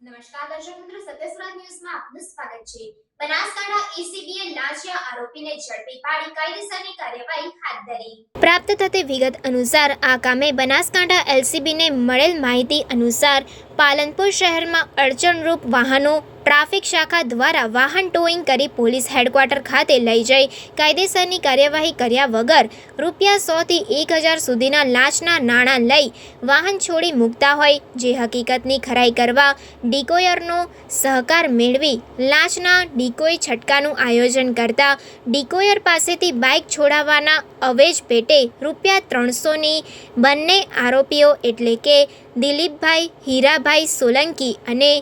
નમસ્કાર દર્શક મિત્રો, સત્યસુરા ન્યૂઝમાં આપનું સ્વાગત છે. બનાસકાંઠા એસીબીએ લાંચિયા આરોપીને ઝડપી પાડી કાયદેસરની કાર્યવાહી હાથ ધરી. પ્રાપ્ત થતી વિગત અનુસાર આ કામે બનાસકાંઠા એલસીબીને મળેલ માહિતી અનુસાર પાલનપુર શહેરમાં અડચણરૂપ વાહનો ટ્રાફિક શાખા દ્વારા વાહન ટોઈંગ કરી પોલીસ હેડક્વાર્ટર ખાતે લઈ જઈ કાયદેસરની કાર્યવાહી કર્યા વગર રૂપિયા સોથી એક હજાર સુધીના લાંચના નાણાં લઈ વાહન છોડી મૂકતા હોય, જે હકીકતની ખરાઈ કરવા ડિકોયરનો સહકાર મેળવી લાંચના ડિકોય છટકાનું આયોજન કરતા ડિકોયર પાસેથી બાઇક છોડાવવાના અવેજ પેટે રૂપિયા ત્રણસોની બંને આરોપીઓ એટલે કે દિલીપભાઈ હીરાભાઈ સોલંકી અને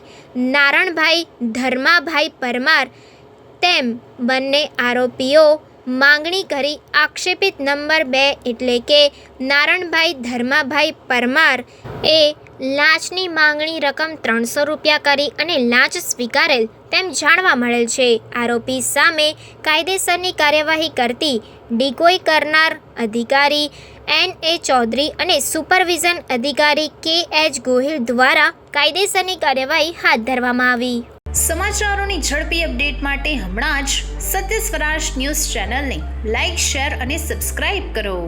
નારણભાઈ ધર્માભાઈ પરમાર તેમ બંને આરોપીઓ માંગણી કરી આક્ષેપિત નંબર બે એટલે કે નારણભાઈ ધર્માભાઈ પરમાર એ લાંચની માંગણી રકમ ત્રણસો રૂપિયા કરી અને લાંચ સ્વીકારેલ તેમ જાણવા મળેલ છે. આરોપી સામે કાયદેસરની કાર્યવાહી કરતી ડિકોઈ કરનાર અધિકારી એન એ ચૌધરી અને સુપરવિઝન અધિકારી કે એચ ગોહિલ દ્વારા કાયદેસરની કાર્યવાહી હાથ ધરવામાં આવી. સમાચારોની ઝડપી અપડેટ માટે હમણાં જ સત્ય સ્વરાજ ન્યૂઝ ચેનલને લાઇક શેર અને સબસ્ક્રાઇબ કરો.